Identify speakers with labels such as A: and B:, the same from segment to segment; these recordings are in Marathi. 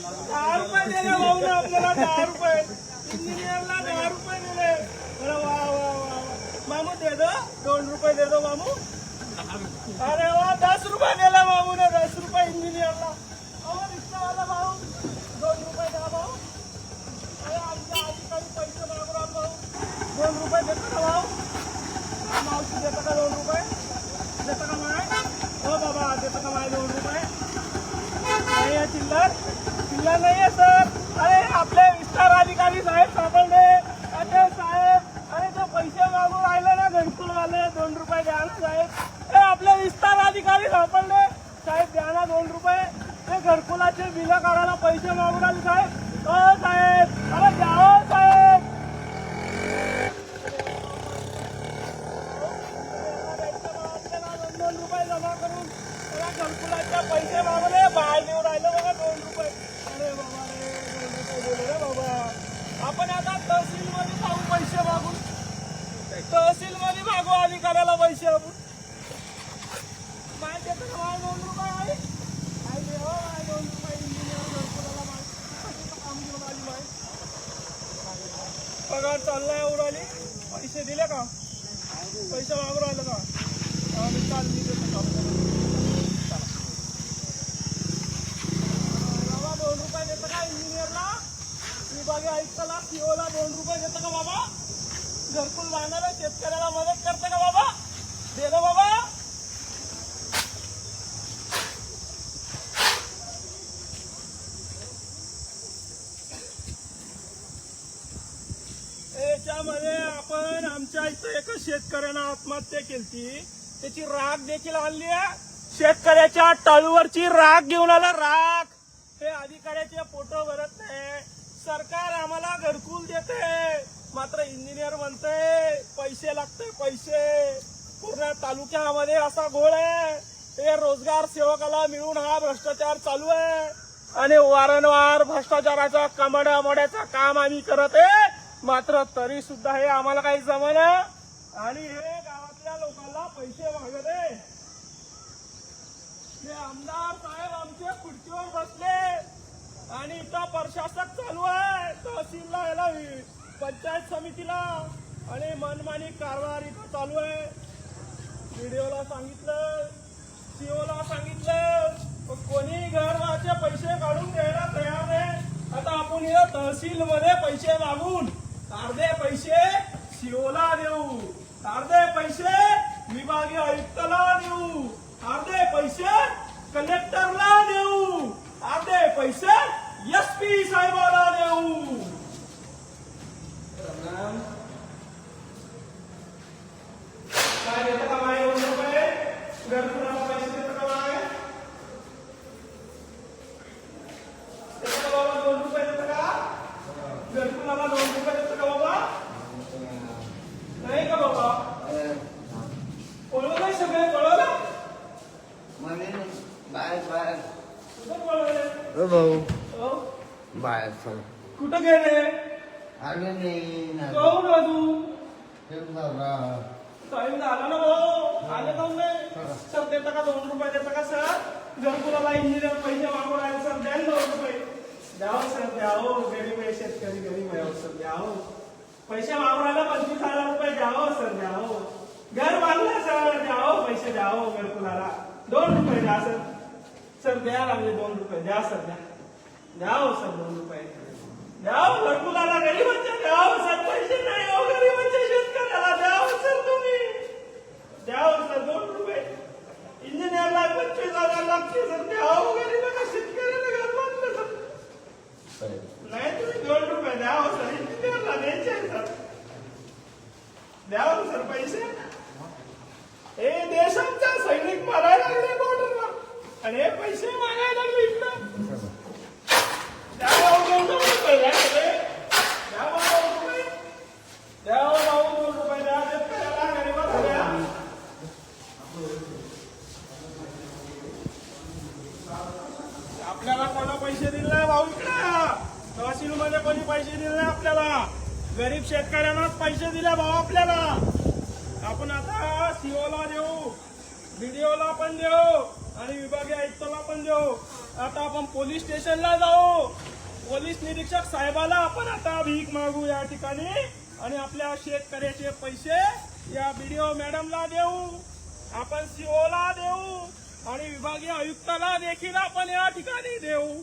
A: दहा रुपये दिले भाऊ ना आपल्याला दहा रुपये. इंजिनियरला दहा रुपये दिले. अरे वा वा वा मामू दे दो दोन रुपये दे दो मामू. अरे वा दस रुपये दिला भाऊ ने दस रुपये इंजिनियरला अहो रिक्षावाला भाऊ दोन रुपये द्या भाऊ. अरे आमच्या अधिकारी पैसे मागू राहिलो भाऊ. दोन रुपये देतो का भाऊ. हा, मावशी देतो का दोन रुपये? देतो का माय? हो बाबा देतो का माय दोन रुपये? नाही आहे चिल्लर. चिल्लर नाही आहे सर. अरे आपले विस्तार अधिकारी साहेब सापडले अरे साहेब अरे ते पैसे मागून राहिले ना घरकुल वाले दोन रुपये द्या ना साहेब ए आपले विस्तार अधिकारी सापडले साहेब द्या ना दोन रुपये ते घरकुलाचे बिलं काढायला पैसे मागून राहिले साहेब हो साहेब अरे द्या हो साहेब दोन दोन रुपये जमा करून त्याला घरकुलाचे पैसे मागवले बाहेर देऊन राहिले बघा दोन रुपये अरे बाबा रे दोन रुपये दिले रे बाबा आपण आता तहसील मध्ये जाऊ पैसे मागून तहसील मध्ये मागू अधिकाऱ्याला पैसे आपण माहिती आहे का मला दोन रुपये आहे काय दे हो मला दोन रुपये इंजिनियर घरकुलाला माहिती काम घेऊन आली माहिती पगार चाललाय उडाली पैसे दिले का? पैसे मागून राहिले का? चाल मी बाबा दोन रुपये देतं का इंजिनियरला मी बागे ऐकताला सीओला दोन रुपये देतं का बाबा? घरकुल बांधायला शेतकऱ्याला मदत करते का बाबा दे ना बाबा याच्यामध्ये आपण आमच्या इथं एका शेतकऱ्यानं आत्महत्या केली त्याची राग देखील आणली आहे. शेतकऱ्याच्या टाळूवरची राग घेऊन आला राग हे अधिकाऱ्याचे फोटो भरत नाही. सरकार आम्हाला घरकुल देते. मात्र इंजिनियर म्हणते पैसे लागते पैसे. पूर्ण तालुक्यामध्ये असा घोळ आहे. हे रोजगार सेवकाला मिळून हा भ्रष्टाचार चालू आहे. आणि वारंवार भ्रष्टाचाराचा कमड्या मोड्याचं काम आम्ही करत आहे. मात्र तरी सुद्धा हे आम्हाला काही जमना आणि हे गावातल्या लोकांना पैसे मागत आहे आमदार साहेब आमच्या खुर्चीवर बसले. आणि इथं प्रशासक चालू आहे. तहसीलला याला पंचायत समितीला. आणि मनमानी कारभार इथं चालू आहे. व्हिडिओला सांगितलं. सीओला सांगितलं. कोणी कोणी घरचे पैसे काढून द्यायला तयार नाही. आता आपण या तहसील मध्ये पैसे मागून अर्धे पैसे सीओला देऊ. अर्धे पैसे विभागीय आयुक्ताला देऊ अर्धे पैसे कलेक्टरला देऊ अर्धे पैसे एस पी साहेबाला देऊ काय देतं का माय दोन रुपये घरकुलाला पैसे देतं का माय देतं का बाबा दोन रुपये देतं का घरकुलाला दोन रुपये देतं का बाबा नाही का बाबा कळलं नाही सगळे कळलं
B: बाहेर बाहेर
A: कुठं कळलं
B: ओ भाऊ
A: हो?
B: बाहेर चल
A: कुठं गेले?
B: आलो नाही ना
A: जाऊ ना. तू
B: ठेवून जाऊ रा.
A: टाइम झाला ना भाऊ. आले काऊन नाही सर देता का दोन रुपये? देता का सर? इंजिनियर पैसे मागून सर द्या दोन रुपये. द्यावं सर द्यावं. गरीब आहे शेतकरी गरीब आहे सर द्यावं. पैसे मागून पंचवीस हजार रुपये द्यावं सर द्यावं. घर बांधलं सर द्यावं. पैसे द्यावं घरकुलाला दोन रुपये द्या सर. सर द्या लागले दोन रुपये. द्या सर द्या. द्यावं सर दोन रुपये द्यावं घरकुलाला गरीबांच्या द्यावं सर पैसे नाही हो गरीबांच्या शेतकऱ्याला द्यावं सर तुम्ही. द्यावं सर दोन रुपये. इंजिनियरला पंचवीस हजार लागते सर द्यावं गरीबाला शेतकऱ्याला घर बांधलं सर नाही तुम्ही दोन रुपये द्यावं सर इंजिनियरला द्यायचे सर. द्यावं सर पैसे. हे देशांचा सैनिक मारायला लागले बॉर्डरवर आणि हे पैसे मागायला लागले इकडं. आपल्याला कोणा पैसे दिले भाऊ इकडे तहसील मध्ये कोणी पैसे दिले आपल्याला. गरीब शेतकऱ्यांनाच पैसे दिले भाऊ आपल्याला. आपण आता सीओला देऊ बीडीओला पण देऊ आणि विभागीय आयुक्ताला पण देऊ. आता आपण पोलीस स्टेशनला साहेबाला आपण आता भीक मागू या ठिकाणी. आणि आपल्या शेतकऱ्याचे पैसे या बीडीओ मॅडमला देऊ. आपण सीओला देऊ. आणि विभागीय आयुक्ताला देखील आपण या ठिकाणी देऊ.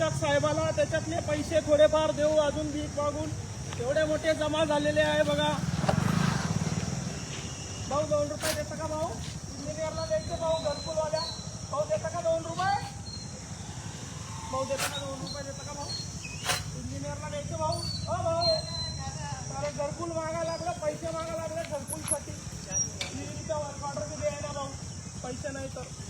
A: पोलीस साहेबाला त्याच्यातले पैसे थोडेफार देऊ अजून भीक मागून. एवढे मोठे जमा झालेले आहे बघा. भाऊ दोन रुपये देता का भाऊ? इंजिनियरला द्यायचे भाऊ घरकुलवाल्या. भाऊ देता का दोन रुपये? भाऊ देता का दोन रुपये देता का भाऊ? इंजिनियरला द्यायचे भाऊ. हो भाऊ. अरे घरकुल मागा लागलं पैसे मागा लागले घरकुलसाठी. विहिरीचा वर्क ऑर्डर बी द्यायला भाऊ. पैसे नाही तर.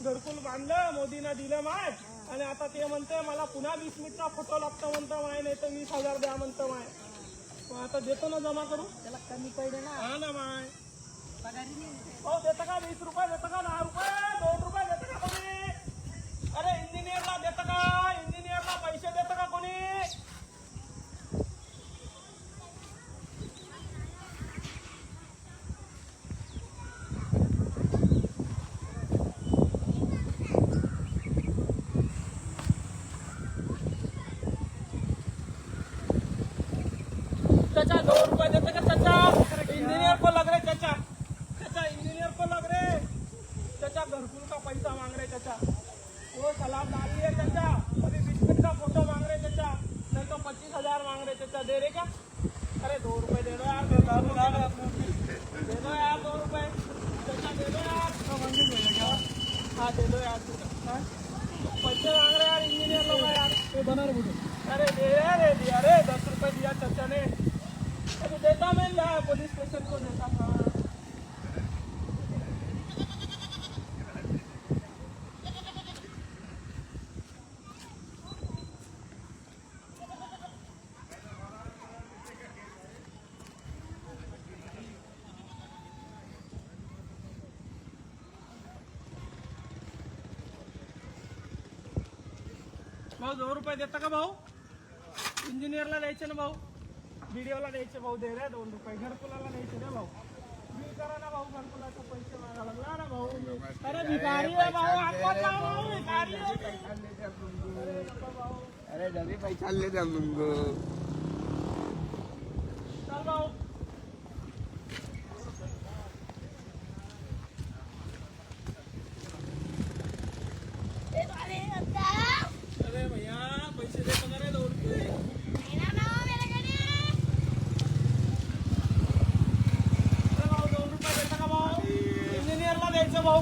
A: घरकुल बांधलं मोदीनं दिलं माय आणि आता ते म्हणते मला पुन्हा वीस मिनिटचा फोटो लागतो म्हणतो माय नाही तर वीस हजार द्या म्हणतो माय. मग आता देतो ना जमा करू
C: त्याला कमी पडले ना.
A: हा ना माय.
C: पगारी नाही.
A: हो देतं का वीस रुपये? देतं का दहा रुपये? दोन देते का चाचा? इंजीनियर को लग रहे चाचा। चाचा इंजीनियर को लग रहे। चाचा घरकुल का पैसा मांग रहे चाचा। वो सलाम डाल लिए चाचा। अभी बिस्किट का फ़ोटो मांग रहे चाचा। नहीं तो पच्चीस हज़ार मांग रहे चाचा। दे रहे क्या? अरे दो रुपए दे दो यार दे दो यार। दो रुपए। चाचा दे दो यार। हाँ दे दो यार। हाँ? पैसे मांग रहे यार इंजीनियर लोग यार। बना रहे देता मैं लिया पुलिस स्टेशन को देता था भाऊ दोन रुपये देता का भाऊ इंजिनियरला द्यायचे ना भाऊ व्हिडिओला द्यायचे भाऊ दे रे दोन रुपये. घरकुलाला द्यायचे रे भाऊ. बिल करा ना भाऊ घरकुलाचे पैसे मागा लागला ना भाऊ. अरे भिकारी आहे भाऊ भिकारी आहे. अरे
B: अरे डबे पैसा ले मग
A: चल भाऊ अरे भैया पैसे देतो का रे दोन रुपये अरे भाऊ दोन रुपये देता का भाऊ इंजिनियरला द्यायचं भाऊ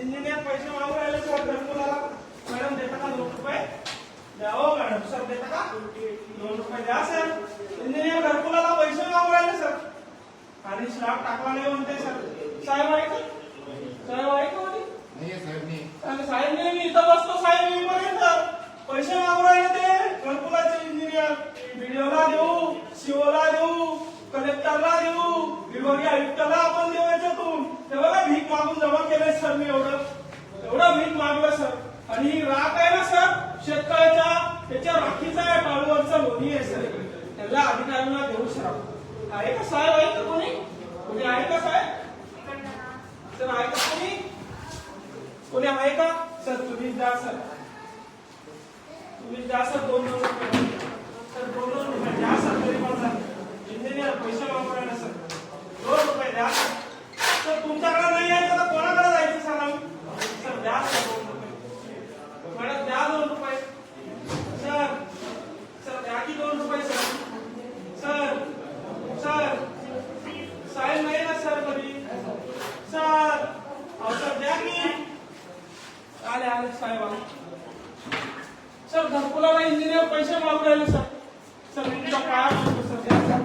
A: इंजिनियर पैसे मागू राहिले सर घरकुलाला मॅडम देता का दोन रुपये? द्या हो मॅडम सर देता का? दोन रुपये द्या सर. इंजिनियर घरकुलाला पैसे मागू राहिले सर. आणि स्लॅब टाकला नाही म्हणते सर. साहेब आहे का साहेब आहे का म्हणे? आणि साहेब नाही मी इथं बसतो साहेब मी पर्यंत पैसे मागू राहिले ते. घरकुलाचे इंजिनियर. व्हिडिओला देऊ सीओला देऊ. कलेक्टरला देऊ विभागीय आयुक्ताला आपण देऊ याच्यातून ते बघा भीक मागून जमा केलंय सर मी एवढं. एवढं भीक मागलं सर. आणि ही राख आहे ना सर? शेतकऱ्याच्या त्याच्या राखीचा या टाळूवरचा लोणी आहे सर. त्याला अधिकाऱ्यांना देऊ सर आहे का साहेब? आहे का कोणी? कोणी आहे का साहेब? सर आहे का कोणी? कोणी आहे का? सर तुम्ही द्या सर. तुम्ही द्या सर दोन दोन रुपये. सर दोन दोन रुपये द्या सर. तरी पण सर. इंजिनियर पैसे वापरायला सर दोन रुपये द्या. सर सर तुमच्याकडे नाही आहे तर कोणाकडे जायचं सर आम्ही? सर द्या सर दोन रुपये. मॅडम द्या दोन रुपये. सर सर द्या की दोन रुपये सर. Sir sir. साहेब नाही ना सर कधी? सर अहो सर द्या की. आले आले साहेब आले. सर घरकुलाला इंजिनियर पैसे मागू राहिले सर. सर मी तुमच्या पाया सर द्या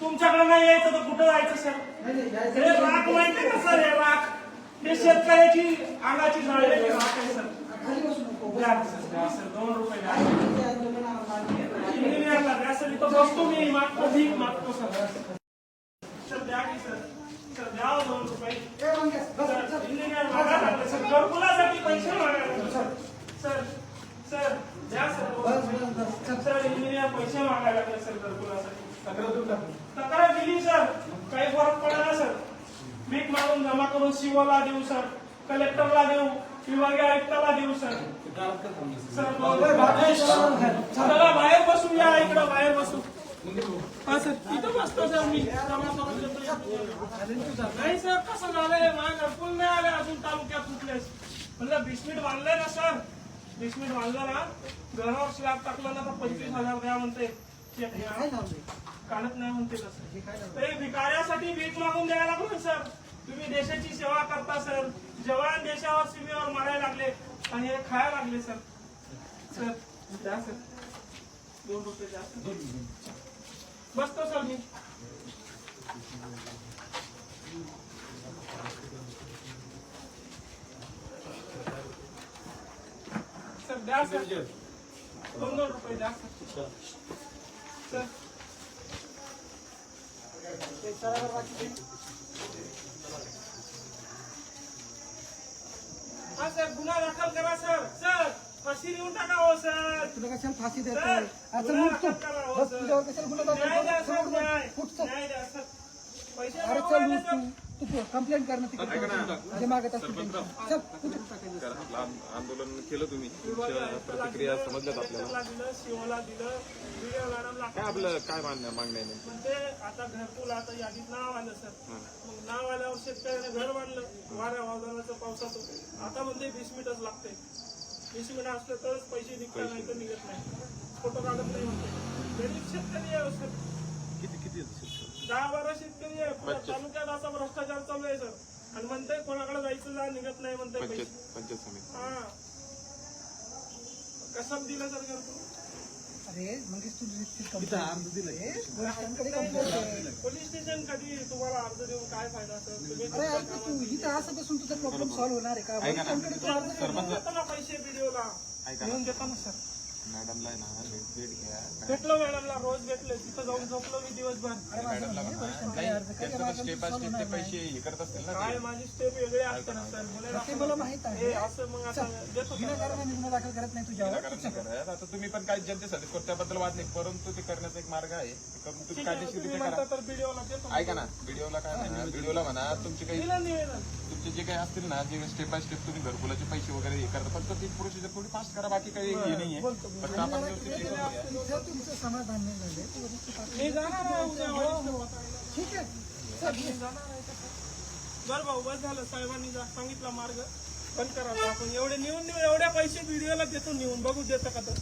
A: तुमच्याकडे नाही यायचं तर कुठं जायचं सर? हे राख माहिती का सर हे राख हे शेतकऱ्याची अंगाची झालेली राख आहे सर. द्या सर द्या सर दोन रुपये द्या. इंजिनियरला द्या सर इथं बसतो मी मागतो भीक मागतो सर सर. द्या की सर. सर द्या हो, दोन रुपये. सर, इंजिनियर मागायला सर. घरकुलासाठी पैसे मागायला लागले सर. सर सर द्या सर दोन रुपये. सर इंजिनियर पैसे मागायला लागले सर घरकुलासाठी. तक्रार दिली सर. काही फरक पडला सर? भीक मागून जमा करून सीओला देऊ सर. कलेक्टरला देऊ विभागीय आयुक्ताला देऊ सर. सर चला बाहेर बसू या इकडं बाहेर बसू हा सर तिथं बसतो सर मी. जमा करून देतो. नाही सर कसं झालंय? माझ्या घरकुल नाही आले अजून तालुक्यात कुठलेच. म्हणलं बिस्मिट बांधलंय ना सर? बिस्मिट बांधलं ना? घरावर स्लॅब टाकलं ना तर पंचवीस हजार द्या म्हणते. चेक घ्या. काढत नाही म्हणते कसं ते भिकाऱ्यासाठी भीक मागून द्यायला लागलो सर. तुम्ही देशाची सेवा करता सर. जवान देशावर सीमेवर मारायला लागले आणि हे खायला लागले सर. सर द्या सर. दोन रुपये द्या सर. बसतो सर मी. सर द्या सर. दोन दोन रुपये द्या सर. हा सर गुन्हा दाखल करा सर सर फाशी देऊन टाका हो सर
D: तुला कशाला फाशी
A: सर,
D: देतो
A: गुन्हा दाखल करा, हो, सर.
D: तुझ्यावर कशाला गुन्हा दाखल
A: न्याय द्या
D: करतो?
A: सर
D: चल,
A: न्याय
D: उठ, चल.
A: न्याय द्या सर पैसे
D: अरे
A: मागू
D: चल
A: राहिले,
D: उठ
A: सर.
D: तू तू कंप्लेंट कर ना. तिकडे मागत.
E: कारण आंदोलन केलं तुम्ही. तुमच्या प्रतिक्रिया समजल्यात आपल्याला?
A: कलेक्टरला दिलं सीओला दिलं व्हिडिओ मॅडमला
E: काय आपलं काय मागण्या मागण्या आहे नेमकी?
A: म्हणजे आता घरकुल आता यादीत नाव आलं सर. मग नाव आल्यावर शेतकऱ्याने घर बांधलं. वाऱ्या वादळाचं पावसाचं. आता म्हणते वीस मिनिटच लागते वीस मिनिट असलं तरच पैसे निघतात नाही तर निघत नाही. फोटो काढत नाही म्हणते. गरीब शेतकरी आहे हो सर.
E: किती किती शेतकरी?
A: दहा बारा शेतकरी आहे तालुक्यात असा भ्रष्टाचार चालू आहे सर. आणि म्हणते कोणाकडे जायचं जा निघत नाही म्हणते पैसे.
E: पंचायत पंचायत समिती.
A: हा. कसं दिलं सर
D: अरे मंगेश तू वरिष्ठांकडे complaint आहे.
A: पोलीस स्टेशन कधी तुम्हाला अर्ज देऊन काय फायदा असेल तुम्ही
D: अरे यार, तू इथं असं बसून तुझा प्रॉब्लेम सॉल्व्ह होणार आहे का? वरिष्ठांकडे तू अर्ज कर.
A: देतो ना पैसे व्हिडिओला घेऊन देतो ना सर.
E: मॅडमला ना भेट भेट घ्या.
A: भेटलो मॅडमला रोज भेटले तिथं जाऊन झोपलो मी दिवसभर.
D: अरे
E: त्यांचं स्टेप बाय स्टेप ते. पैसे हे करत असतील ना
A: काय माझी स्टेप वेगळे असते ना सर. बोलायला
D: ते मला माहीत आहे.
A: हे असं मग आता देतो सर.
D: विनाकारण मी गुन्हा दाखल करत नाही तुझ्यावर
E: कारण नाही करत. आता तुम्ही पण काही जनतेसाठी करतो त्याबद्दल वाद नाही परंतु ते करण्याचा एक मार्ग आहे. ते करून तुम्ही
A: ठीक आहे,
E: कायदेशीर
A: तुम्ही
E: रित्या
A: म्हणता
E: करा
A: तर व्हिडिओला देतो
E: ऐका ना व्हिडिओला काय म्हणा व्हिडिओला म्हणा तुमचे काही
A: दिलं
E: तुमचे जे काही असतील ना जे स्टेप बाय स्टेप तुम्ही घरकुलाचे पैसे वगैरे हे करता फक्त ती प्रोसिजर थोडी फास्ट करा बाकी काही हे नाहीये. फक्त आपण व्यवस्थित हे करूया.
D: जर तुमचं समाधान नाही झाले तर वरिष्ठ पातळीवर-
A: मी जाणार आहे उद्या वरिष्ठ पातळीला.
D: ठीक आहे.
A: बर भाऊ बस झालं. साहेबांनी सांगितला मार्ग बंद करा. आपण एवढे नेऊन नेऊन एवढ्या पैसे व्हिडिओला देतो नेऊन. बघू देतं का तर.